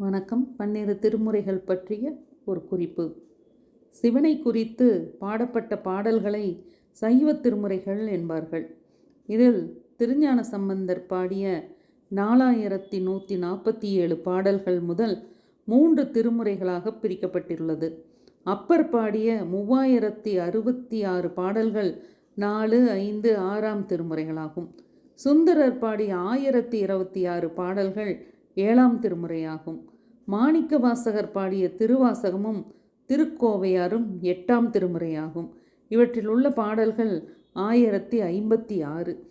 வணக்கம். பன்னிரு திருமுறைகள் பற்றிய ஒரு குறிப்பு. சிவனை குறித்து பாடப்பட்ட பாடல்களை சைவ திருமுறைகள் என்பார்கள். இதில் திருஞான சம்பந்தர் பாடிய நாலாயிரத்தி நூற்றி நாற்பத்தி ஏழு பாடல்கள் முதல் மூன்று திருமுறைகளாக பிரிக்கப்பட்டுள்ளது அப்பர் பாடிய மூவாயிரத்தி அறுபத்தி ஆறு பாடல்கள் நாலு ஐந்து ஆறாம் திருமுறைகளாகும். சுந்தரர் பாடிய ஆயிரத்தி இருபத்தி ஆறு பாடல்கள் ஏழாம் திருமுறையாகும். மாணிக்க வாசகர் பாடிய திருவாசகமும் திருக்கோவையாரும் எட்டாம் திருமுறையாகும். இவற்றில் உள்ள பாடல்கள் ஆயிரத்தி ஐம்பத்தி ஆறு.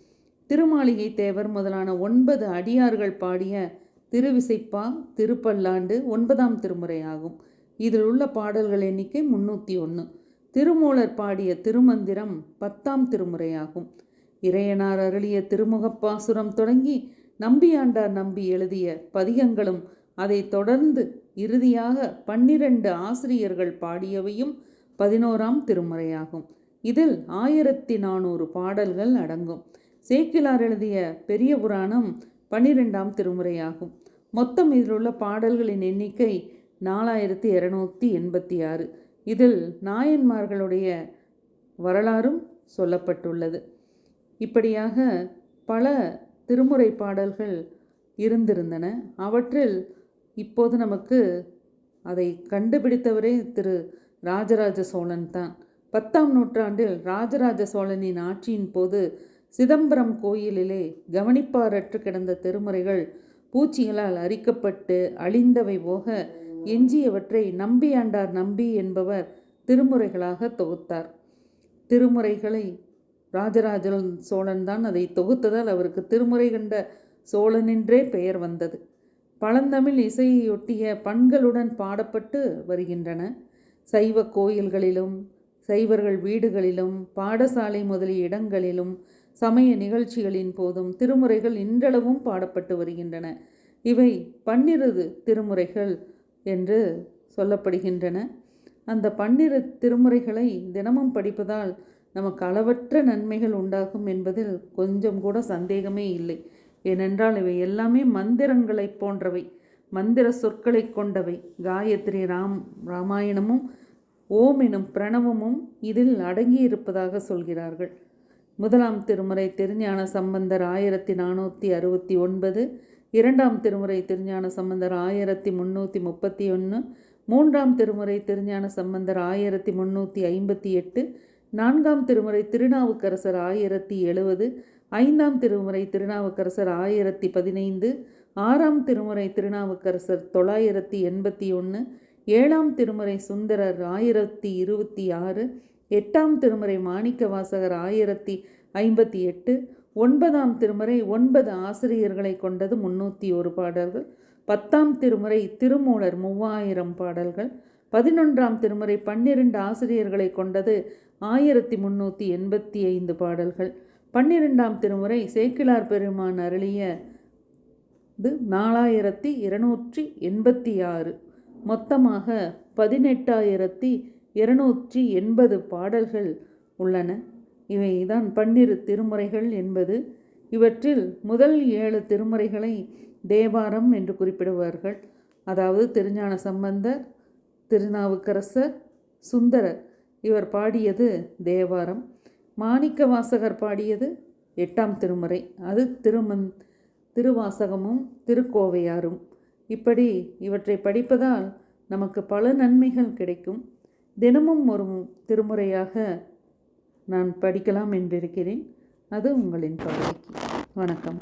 திருமாளிகை தேவர் முதலான ஒன்பது அடியார்கள் பாடிய திருவிசைப்பா திருப்பல்லாண்டு ஒன்பதாம் திருமுறையாகும். இதில் உள்ள பாடல்கள் எண்ணிக்கை முன்னூற்றி ஒன்று திருமூலர் பாடிய திருமந்திரம் பத்தாம் திருமுறையாகும். இறையனார் அருளிய திருமுகப்பாசுரம் தொடங்கி நம்பியாண்டார் நம்பி எழுதிய பதிகங்களும் அதைத் தொடர்ந்து இறுதியாக பன்னிரண்டு ஆசிரியர்கள் பாடியவையும் பதினோராம் திருமுறையாகும். இதில் ஆயிரத்தி நானூறு பாடல்கள் அடங்கும். சேக்கிலார் எழுதிய பெரிய புராணம் பன்னிரெண்டாம் திருமுறையாகும். மொத்தம் இதில் உள்ள பாடல்களின் எண்ணிக்கை நாலாயிரத்தி இரநூத்தி எண்பத்தி ஆறு. இதில் நாயன்மார்களுடைய வரலாறும் சொல்லப்பட்டுள்ளது. இப்படியாக பல திருமுறை பாடல்கள் இருந்திருந்தன. அவற்றில் இப்போது நமக்கு அதை கண்டுபிடித்தவரே திரு ராஜராஜ சோழன் தான். பத்தாம் நூற்றாண்டில் ராஜராஜ சோழனின் ஆட்சியின் போது சிதம்பரம் கோயிலிலே கவனிப்பாரற்று கிடந்த திருமுறைகள் பூச்சிகளால் அரிக்கப்பட்டு அழிந்தவை போக எஞ்சியவற்றை நம்பியாண்டார் நம்பி என்பவர் திருமுறைகளாக தொகுத்தார். திருமுறைகளை ராஜராஜன் சோழன் தான் அதை தொகுத்ததால் அவருக்கு திருமுறை கண்ட சோழனின்றே பெயர் வந்தது. பழந்தமிழ் இசையொட்டிய பண்களுடன் பாடப்பட்டு வருகின்றன. சைவ கோயில்களிலும் சைவர்கள் வீடுகளிலும் பாடசாலை முதலிய இடங்களிலும் சமய நிகழ்ச்சிகளின் போதும் திருமுறைகள் இன்றளவும் பாடப்பட்டு வருகின்றன. இவை பன்னிரு திருமுறைகள் என்று சொல்லப்படுகின்றன. அந்த பன்னிரு திருமுறைகளை தினமும் படிப்பதால் நமக்கு அளவற்ற நன்மைகள் உண்டாகும் என்பதில் கொஞ்சம் கூட சந்தேகமே இல்லை. ஏனென்றால் இவை எல்லாமே மந்திரங்களைப் போன்றவை. மந்திர சொற்களை கொண்டவை. காயத்ரி ராம் ராமாயணமும் ஓம் எனும் பிரணவமும் இதில் அடங்கியிருப்பதாக சொல்கிறார்கள். முதலாம் திருமுறை திருஞான சம்பந்தர் ஆயிரத்தி நானூற்றி அறுபத்தி ஒன்பது இரண்டாம் திருமுறை திருஞான சம்பந்தர் ஆயிரத்தி முந்நூற்றி முப்பத்தி ஒன்று மூன்றாம் திருமுறை திருஞான சம்பந்தர் ஆயிரத்தி முந்நூற்றி ஐம்பத்தி எட்டு நான்காம் திருமுறை திருநாவுக்கரசர் ஆயிரத்தி எழுபது ஐந்தாம் திருமுறை திருநாவுக்கரசர் ஆயிரத்தி பதினைந்து ஆறாம் திருமுறை திருநாவுக்கரசர் தொள்ளாயிரத்தி எண்பத்தி ஒன்று ஏழாம் திருமுறை சுந்தரர் ஆயிரத்தி இருபத்தி ஆறு எட்டாம் திருமுறை மாணிக்க வாசகர் ஆயிரத்தி ஐம்பத்தி எட்டு ஒன்பதாம் திருமுறை ஒன்பது ஆசிரியர்களை கொண்டது முன்னூற்றி ஒரு பாடல்கள் பத்தாம் திருமுறை திருமூலர் மூவாயிரம் பாடல்கள் பதினொன்றாம் திருமுறை பன்னிரண்டு ஆசிரியர்களை கொண்டது ஆயிரத்தி முன்னூற்றி எண்பத்தி ஐந்து பாடல்கள். பன்னிரெண்டாம் திருமுறை சேக்கிலார் பெருமான் அருளிய இது நாலாயிரத்தி இருநூற்றி எண்பத்தி ஆறு. மொத்தமாக பதினெட்டாயிரத்தி இருநூற்றி எண்பது பாடல்கள் உள்ளன. இவைதான் பன்னிரு திருமுறைகள் என்பது. இவற்றில் முதல் ஏழு திருமுறைகளை தேவாரம் என்று குறிப்பிடுவார்கள். அதாவது திருஞான சம்பந்தர் திருநாவுக்கரசர் சுந்தரர். இவர் பாடியது தேவாரம். மாணிக்க வாசகர் பாடியது எட்டாம் திருமுறை. அது திருமன் திருவாசகமும் திருக்கோவையாரும். இப்படி இவற்றை படிப்பதால் நமக்கு பல நன்மைகள் கிடைக்கும். தினமும் ஒரு திருமுறையாக நான் படிக்கலாம் என்றிருக்கிறேன். அது உங்களின் பார்வைக்கு. வணக்கம்.